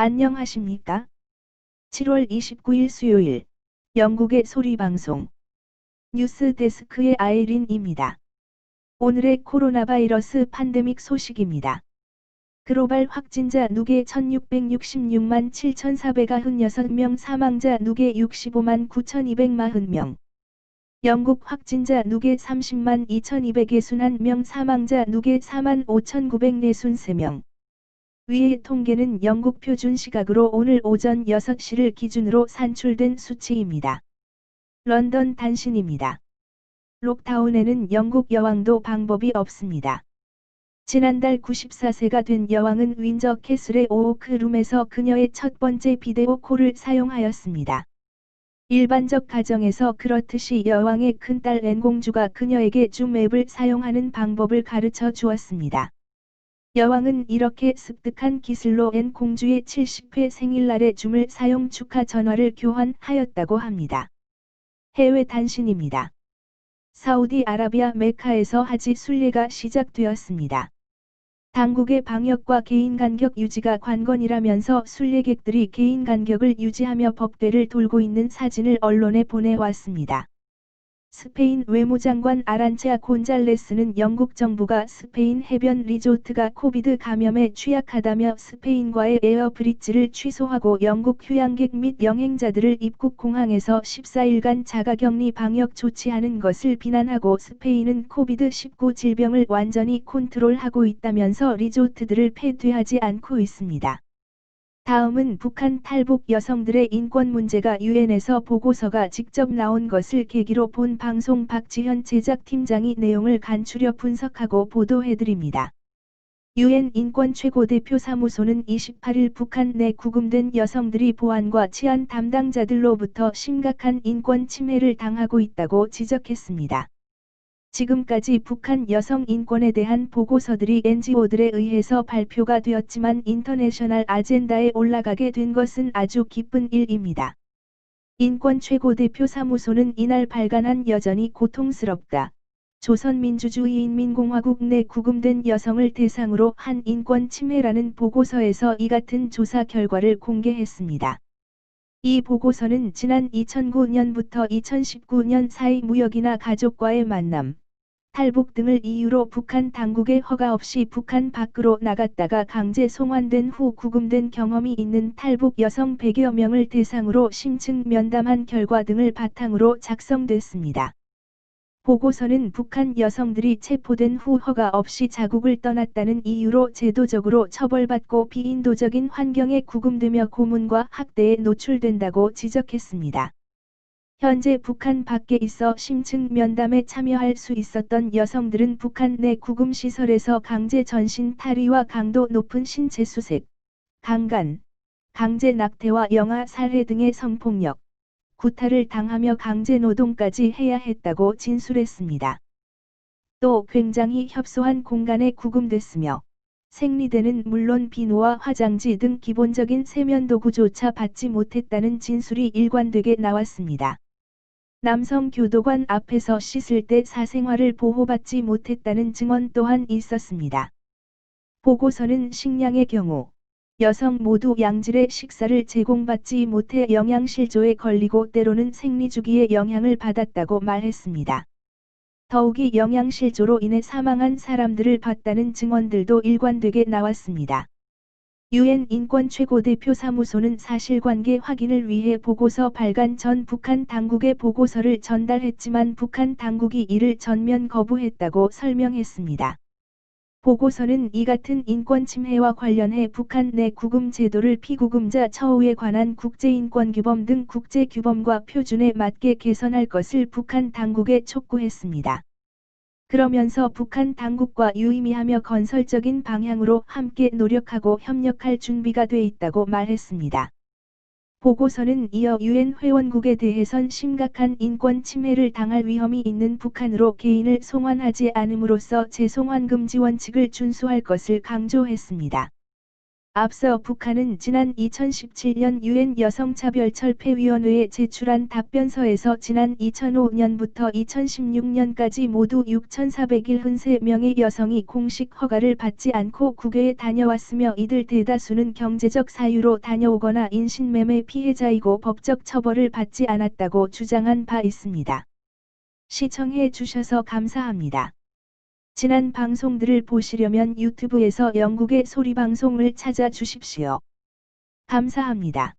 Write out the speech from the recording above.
안녕하십니까? 7월 29일 수요일 영국의 소리방송 뉴스 데스크의 아이린입니다. 오늘의 코로나 바이러스 팬데믹 소식입니다. 글로벌 확진자 누계 1666만 7496명 사망자 누계 65만 9240명 영국 확진자 누계 30만 2261명 사망자 누계 4만 5943명 위의 통계는 영국 표준 시각으로 오늘 오전 6시를 기준으로 산출된 수치입니다. 런던 단신입니다. 록다운에는 영국 여왕도 방법이 없습니다. 지난달 94세가 된 여왕은 윈저 캐슬의 오크룸에서 그녀의 첫 번째 비데오 콜을 사용하였습니다. 일반적 가정에서 그렇듯이 여왕의 큰딸 앤 공주가 그녀에게 줌 앱을 사용하는 방법을 가르쳐 주었습니다. 여왕은 이렇게 습득한 기술로 앤 공주의 70회 생일날에 줌을 사용 축하 전화를 교환하였다고 합니다. 해외 단신입니다. 사우디아라비아 메카에서 하지 순례가 시작되었습니다. 당국의 방역과 개인 간격 유지가 관건이라면서 순례객들이 개인 간격을 유지하며 법궤를 돌고 있는 사진을 언론에 보내왔습니다. 스페인 외무장관 아란체아 곤잘레스는 영국 정부가 스페인 해변 리조트가 코비드 감염에 취약하다며 스페인과의 에어 브릿지를 취소하고 영국 휴양객 및 여행자들을 입국 공항에서 14일간 자가격리 방역 조치하는 것을 비난하고 스페인은 코비드19 질병을 완전히 컨트롤하고 있다면서 리조트들을 폐쇄하지 않고 있습니다. 다음은 북한 탈북 여성들의 인권 문제가 유엔에서 보고서가 직접 나온 것을 계기로 본 방송 박지현 제작팀장이 내용을 간추려 분석하고 보도해드립니다. 유엔 인권 최고대표 사무소는 28일 북한 내 구금된 여성들이 보안과 치안 담당자들로부터 심각한 인권 침해를 당하고 있다고 지적했습니다. 지금까지 북한 여성 인권에 대한 보고서들이 NGO들에 의해서 발표가 되었지만 인터내셔널 아젠다에 올라가게 된 것은 아주 기쁜 일입니다. 인권 최고대표 사무소는 이날 발간한 여전히 고통스럽다. 조선민주주의인민공화국 내 구금된 여성을 대상으로 한 인권 침해라는 보고서에서 이 같은 조사 결과를 공개했습니다. 이 보고서는 지난 2009년부터 2019년 사이 무역이나 가족과의 만남, 탈북 등을 이유로 북한 당국의 허가 없이 북한 밖으로 나갔다가 강제 송환된 후 구금된 경험이 있는 탈북 여성 100여 명을 대상으로 심층 면담한 결과 등을 바탕으로 작성됐습니다. 보고서는 북한 여성들이 체포된 후 허가 없이 자국을 떠났다는 이유로 제도적으로 처벌받고 비인도적인 환경에 구금되며 고문과 학대에 노출된다고 지적했습니다. 현재 북한 밖에 있어 심층 면담에 참여할 수 있었던 여성들은 북한 내 구금시설에서 강제 전신 탈의와 강도 높은 신체 수색, 강간, 강제 낙태와 영아 살해 등의 성폭력, 구타를 당하며 강제 노동까지 해야 했다고 진술했습니다. 또 굉장히 협소한 공간에 구금됐으며 생리대는 물론 비누와 화장지 등 기본적인 세면도구조차 받지 못했다는 진술이 일관되게 나왔습니다. 남성 교도관 앞에서 씻을 때 사생활을 보호받지 못했다는 증언 또한 있었습니다. 보고서는 식량의 경우 여성 모두 양질의 식사를 제공받지 못해 영양실조에 걸리고 때로는 생리주기에 영향을 받았다고 말했습니다. 더욱이 영양실조로 인해 사망한 사람들을 봤다는 증언들도 일관되게 나왔습니다. 유엔 인권 최고대표 사무소는 사실관계 확인을 위해 보고서 발간 전 북한 당국의 보고서를 전달했지만 북한 당국이 이를 전면 거부했다고 설명했습니다. 보고서는 이 같은 인권 침해와 관련해 북한 내 구금 제도를 피구금자 처우에 관한 국제인권규범 등 국제규범과 표준에 맞게 개선할 것을 북한 당국에 촉구했습니다. 그러면서 북한 당국과 유의미하며 건설적인 방향으로 함께 노력하고 협력할 준비가 돼 있다고 말했습니다. 보고서는 이어 유엔 회원국에 대해선 심각한 인권 침해를 당할 위험이 있는 북한으로 개인을 송환하지 않음으로써 재송환 금 지 원칙을 준수할 것을 강조했습니다. 앞서 북한은 지난 2017년 유엔 여성차별철폐위원회에 제출한 답변서에서 지난 2005년부터 2016년까지 모두 6,473명의 여성이 공식 허가를 받지 않고 국외에 다녀왔으며 이들 대다수는 경제적 사유로 다녀오거나 인신매매 피해자이고 법적 처벌을 받지 않았다고 주장한 바 있습니다. 시청해 주셔서 감사합니다. 지난 방송들을 보시려면 유튜브에서 영국의 소리방송을 찾아 주십시오. 감사합니다.